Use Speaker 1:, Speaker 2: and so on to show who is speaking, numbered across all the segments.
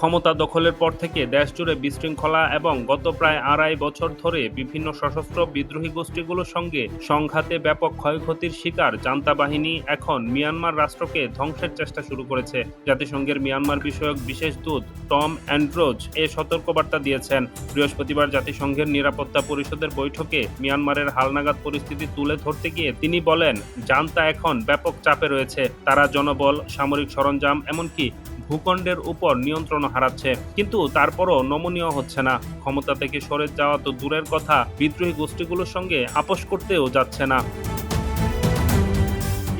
Speaker 1: ক্ষমতা দখলের পর থেকে দেশ জুড়ে বিশৃঙ্খলা এবং গত প্রায় আড়াই বছর ধরে বিভিন্ন সশস্ত্র বিদ্রোহী গোষ্ঠীগুলোর সঙ্গে সংঘাতে ব্যাপক ক্ষয়ক্ষতির শিকার জান্তা বাহিনী এখন মিয়ানমার রাষ্ট্রকে ধ্বংসের চেষ্টা শুরু করেছে। জাতিসংঘের মিয়ানমার বিষয়ক বিশেষ দূত টম অ্যান্ড্রোজ এ সতর্কবার্তা দিয়েছেন। বৃহস্পতিবার জাতিসংঘের নিরাপত্তা পরিষদের বৈঠকে মিয়ানমারের হালনাগাদ পরিস্থিতি তুলে ধরতে গিয়ে তিনি বলেন, জান্তা এখন ব্যাপক চাপে রয়েছে। তারা জনবল, সামরিক সরঞ্জাম, এমনকি ভূখণ্ডের উপর নিয়ন্ত্রণ হারাচ্ছে, কিন্তু তারপরও নমনীয় হচ্ছে না। ক্ষমতা থেকে সরে যাওয়া তো দূরের কথা, বিদ্রোহী গোষ্ঠীগুলোর সঙ্গে আপোষ করতেও যাচ্ছে না।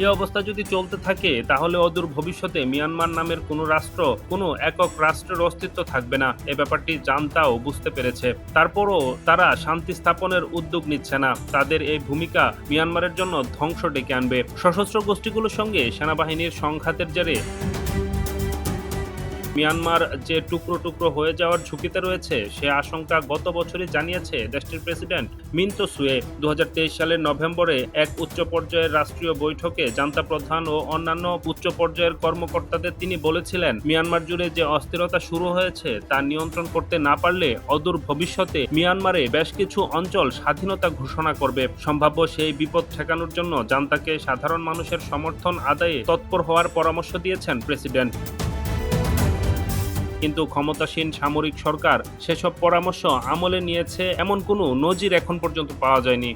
Speaker 1: এই অবস্থা যদি চলতে থাকে, তাহলে অদূর ভবিষ্যতে মিয়ানমার নামের কোনো রাষ্ট্র, কোনো একক রাষ্ট্রের অস্তিত্ব থাকবে না। এ ব্যাপারটি জানতাও বুঝতে পেরেছে। তারপরও তারা শান্তি স্থাপনের উদ্যোগ নিচ্ছে না। তাদের এই ভূমিকা মিয়ানমারের জন্য ধ্বংস ডেকে আনবে। সশস্ত্র গোষ্ঠীগুলোর সঙ্গে সেনাবাহিনীর সংঘাতের জেরে মিয়ানমার যে টুকরো টুকরো হয়ে যাওয়ার ঝুঁকিতে রয়েছে, সে আশঙ্কা গত বছরই জানিয়েছে দেশটির প্রেসিডেন্ট মিন্তো সুয়ে। দু হাজার তেইশ সালের নভেম্বরে এক উচ্চ পর্যায়ের রাষ্ট্রীয় বৈঠকে জান্তা প্রধান ও অন্যান্য উচ্চ পর্যায়ের কর্মকর্তাদের তিনি বলেছিলেন, মিয়ানমার জুড়ে যে অস্থিরতা শুরু হয়েছে তা নিয়ন্ত্রণ করতে না পারলে অদূর ভবিষ্যতে মিয়ানমারে বেশ কিছু অঞ্চল স্বাধীনতা ঘোষণা করবে। সম্ভাব্য সেই বিপদ ঠেকানোর জন্য জান্তাকে সাধারণ মানুষের সমর্থন আদায়ে তৎপর হওয়ার পরামর্শ দিয়েছেন প্রেসিডেন্ট। কিন্তু ক্ষমতাসীন সামরিক সরকার সেসব পরামর্শ আমলে নিয়েছে এমন কোনো নজির এখন পর্যন্ত পাওয়া যায়নি।